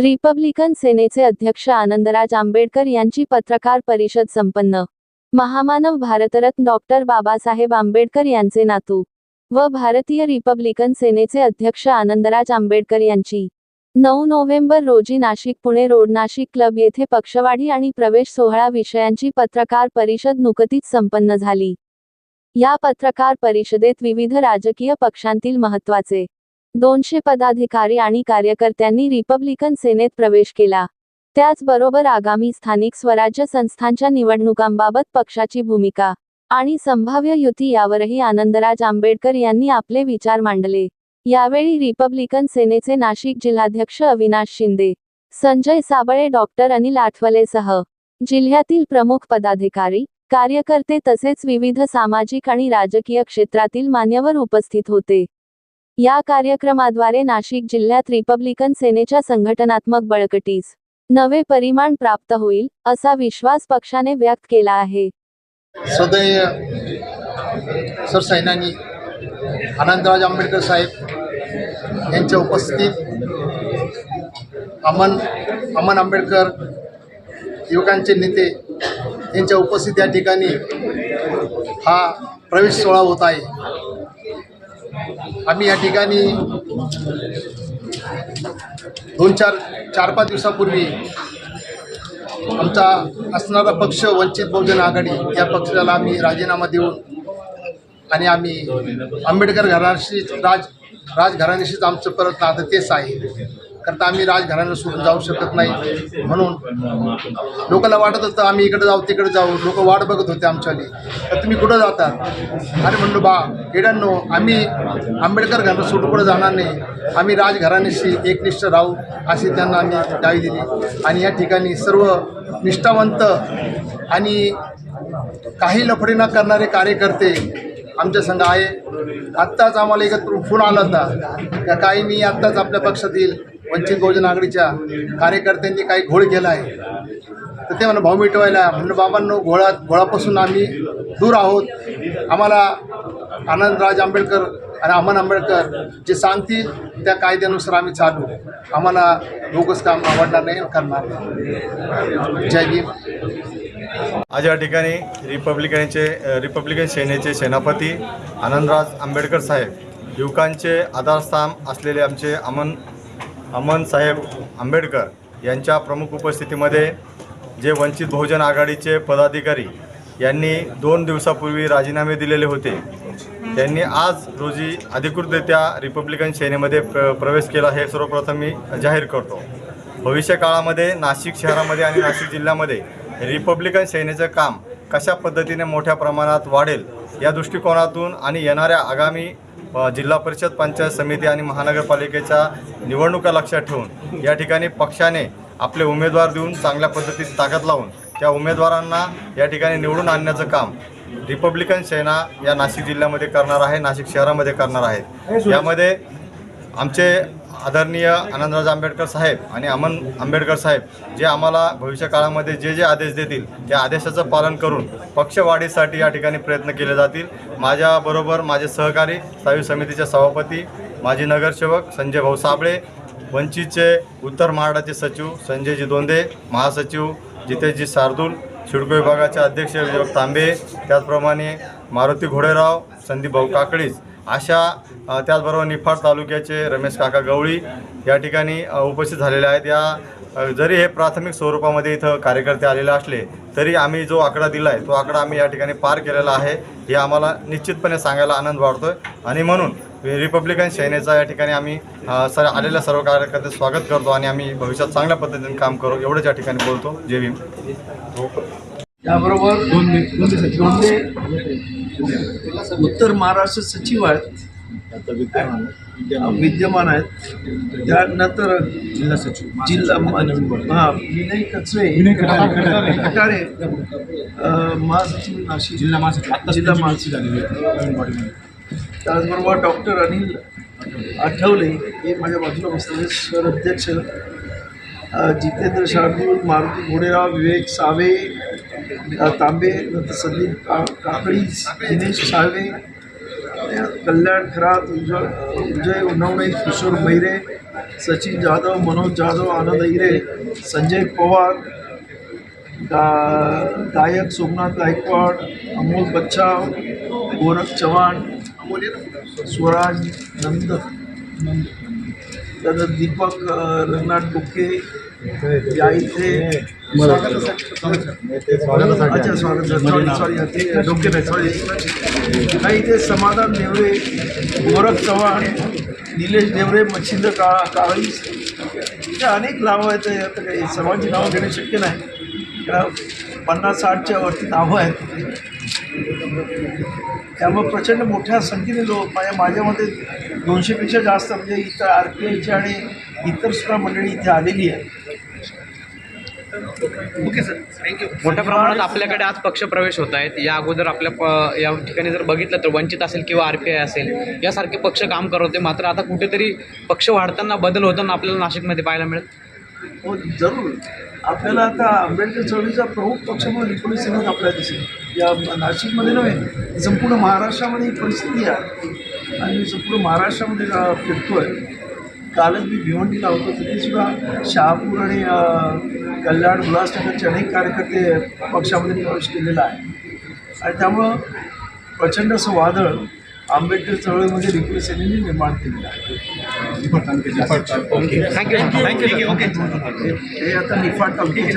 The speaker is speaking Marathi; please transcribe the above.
रिपब्लिकन सेनेचे अध्यक्ष आनंदराज आंबेडकर यांची पत्रकार परिषद संपन्न. महामानव भारतरत्न डॉक्टर बाबासाहेब आंबेडकर यांचे नातू व भारतीय रिपब्लिकन सेनेचे अध्यक्ष आनंदराज आंबेडकर यांची. नऊ नोव्हेंबर रोजी नाशिक पुणे रोड नाशिक क्लब येथे पक्षवाढी आणि प्रवेश सोहळा विषयांची पत्रकार परिषद नुकतीच संपन्न झाली. या पत्रकार परिषदेत विविध राजकीय पक्षांतील महत्त्वाचे दोनशे पदाधिकारी आणि कार्यकर्त्यांनी रिपब्लिकन सेनेत प्रवेश केला. त्याचबरोबर आगामी स्थानिक स्वराज्य संस्थांच्या निवडणुकांबाबत पक्षाची भूमिका आणि संभाव्य युती यावरही आनंदराज आंबेडकर यांनी आपले विचार मांडले. यावेळी रिपब्लिकन सेनेचे नाशिक जिल्हाध्यक्ष अविनाश शिंदे संजय साबळे डॉक्टर अनिल आठवलेसह जिल्ह्यातील प्रमुख पदाधिकारी कार्यकर्ते तसेच विविध सामाजिक आणि राजकीय क्षेत्रातील मान्यवर उपस्थित होते. या कार्यक्रमाद्वारे नाशिक जिल्ह्यात रिपब्लिकन सेनेच्या संघटनात्मक बळकटीस नवे परिमाण प्राप्त होईल असा विश्वास पक्षाने व्यक्त केला आहे. सदैव सरसैनानी आनंदराज आंबेडकर साहेब यांच्या उपस्थित अमन अमन आंबेडकर युवकांचे नेते यांच्या उपस्थित या ठिकाणी हा प्रवेश सोहळा होत आहे. आम्ही या ठिकाणी दोन चार चार पाच दिवसापूर्वी आमचा असणारा पक्ष वंचित बहुजन आघाडी या पक्षाला आम्ही राजीनामा देऊन आणि आम्ही आंबेडकर घराण्याशी राज राजघराण्याशीच आमचं परत नातं तेच आहे. करता आम्ही राजघराणं सोडून जाऊ शकत नाही म्हणून. लोकांना वाटत होतं आम्ही इकडे जाऊ तिकडे जाऊ. लोक वाट बघत होते आमच्याली तर तुम्ही कुठं जाता? अरे म्हणलो बा येड्यांनो आम्ही आंबेडकर घराणं सोडून कुठं जाणार नाही. आम्ही राजघराण्याशी एकनिष्ठ राहू अशी त्यांना आम्ही दावी दिली. आणि या ठिकाणी सर्व निष्ठावंत आणि काही लफडे न करणारे कार्यकर्ते आमच्या संघ आहे. आत्ताच आम्हाला एकत्र फोन आला होता. का काही मी आत्ताच आपल्या पक्षातील वंचित बहुजन आघाडीच्या कार्यकर्त्यांनी काही घोळ केला आहे. तर ते म्हणून भाऊ मिटवायला. म्हणून बाबांनो घोळा घोळापासून आम्ही दूर आहोत. आम्हाला आनंदराज आंबेडकर आणि अमन आंबेडकर जे सांगतील त्या कायद्यानुसार आम्ही चालू. आम्हाला बोगस काम आवडणार नाही करणार नाही. जय भीम. आज या ठिकाणी रिपब्लिकनचे रिपब्लिकन सेनेचे सेनापती आनंदराज आंबेडकर साहेब युवकांचे आधारस्थान असलेले आमचे अमन अमन साहेब आंबेडकर यांच्या प्रमुख उपस्थितीमध्ये जे वंचित बहुजन आघाडीचे पदाधिकारी यांनी दोन दिवसापूर्वी राजीनामे दिलेले होते त्यांनी आज रोजी अधिकृतरित्या रिपब्लिकन सेनेमध्ये प्र प्रवेश केला हे सर्वप्रथम मी जाहीर करतो. भविष्य काळामध्ये नाशिक शहरामध्ये आणि नाशिक जिल्ह्यामध्ये रिपब्लिकन सेनेचं काम कशा पद्धतीने मोठ्या प्रमाणात वाढेल या दृष्टिकोनातून आणि येणाऱ्या आगामी जिल्हा परिषद पंचायत समिती आणि महानगरपालिकेच्या निवडणुका लक्षात ठेवून या ठिकाणी पक्षाने आपले उमेदवार देऊन चांगल्या पद्धतीत ताकद लावून त्या उमेदवारांना या ठिकाणी निवडून आणण्याचं काम रिपब्लिकन सेना या नाशिक जिल्ह्यामध्ये करणार आहे नाशिक शहरामध्ये करणार आहे. यामध्ये आमचे आदरणीय आनंदराज आंबेडकर साहेब आणि अमन आंबेडकर साहेब जे आम्हाला भविष्य काळामध्ये जे जे आदेश देतील त्या आदेशाचं पालन करून पक्षवाढीसाठी या ठिकाणी प्रयत्न केले जातील. माझ्याबरोबर माझे सहकारी स्थायी समितीचे सभापती माजी नगरसेवक संजय भाऊ साबळे वंचितचे उत्तर महाराष्ट्राचे सचिव संजयजी दोंदे महासचिव जितेशजी शार्दूल शिडको विभागाचे अध्यक्ष विजय तांबे त्याचप्रमाणे मारुती घोडेराव संदीप भाऊ काकडीज अशा त्याचबरोबर निफाड तालुक्याचे रमेश काका गवळी या ठिकाणी उपस्थित झालेले आहेत. या जरी हे प्राथमिक स्वरूपामध्ये इथं कार्यकर्ते आलेले असले तरी आम्ही जो आकडा दिला आहे तो आकडा आम्ही या ठिकाणी पार केलेला आहे हे आम्हाला निश्चितपणे सांगायला आनंद वाटतो आहे आणि म्हणून रिपब्लिकन सेनेचा या ठिकाणी आम्ही सर आलेल्या सर्व कार्यकर्ते स्वागत करतो आणि आम्ही भविष्यात चांगल्या पद्धतीने काम करू एवढंच या ठिकाणी बोलतो. जे भीम. त्याबरोबर दोन्ही उत्तर महाराष्ट्र सचिव आहेत. विद्यमान आहेत. त्यानंतर जिल्हा सचिव. जिल्हा हा विनय कचरे. खटारे अ, महासचिव नाशिक. जिल्हा महासचिव. जिल्हा महासचिव. त्याचबरोबर डॉक्टर अनिल आठवले. हे माझ्या बाजूला बसलेले सर अध्यक्ष जितेंद्र शार्दूल मारुती घोडेराव विवेक सावे तांबे संदीप का काकडी दिनेश साळवे कल्याण खरात उजळ विजय उन्नवणे किशोर बैरे सचिन जाधव मनोज जाधव आनंद हिरे संजय पवार गा गायक सोमनाथ गायकवाड अमोल बच्चाव गोरख चव्हाण स्वराज नंद त्यानंतर दीपक रंगनाथ डोके या इथे. अच्छा स्वागत सॉरी. सॉरी ते डोके नाही सॉरी हा इथे समाधान नेवरे गोरख चव्हाण निलेश नेवरे मच्छिंद्र का काळी. इथे अनेक नावं आहेत. ते आता काही सर्वांची नावं घेणं शक्य नाही. कारण पन्नास साठच्या वरती नावं आहेत. त्यामुळे प्रचंड मोठ्या संख्येने लोक माझ्या माझ्यामध्ये दोनशेपेक्षा जास्त म्हणजे इतर आर पी आयची आणि इतर सुद्धा मंडळी इथे आलेली आहे ओके सर थँक्यू मोठ्या प्रमाणात आपल्याकडे आज पक्ष प्रवेश होत आहेत. या अगोदर आपल्या प या ठिकाणी जर बघितलं तर वंचित असेल किंवा आर पी आय असेल यासारखे पक्ष काम करत होते. मात्र आता कुठेतरी पक्ष वाढताना बदल होताना आपल्याला नाशिकमध्ये पाहायला मिळेल. हो जरूर. आपल्याला आता आंबेडकर चळवळीचा प्रमुख पक्ष म्हणून रिपब्लिक सेनेत आपल्याला दिसेल. या नाशिकमध्ये नव्हे संपूर्ण महाराष्ट्रामध्ये ही परिस्थिती आहे. आणि मी संपूर्ण महाराष्ट्रामध्ये अ, फिरतोय. कालच मी भिवंडीला होतो तिथे सुद्धा शहापूर आणि कल्याण उल्हासनगरचे अनेक कार्यकर्ते पक्षामध्ये प्रवेश केलेला आहे. आणि त्यामुळं प्रचंड असं वादळ आंबेडकर चळवळीमध्ये रिपब्लिक सेनेने निर्माण केलेलं आहे. Thank you thank you okay. हे आता निफाड तालुक्याचे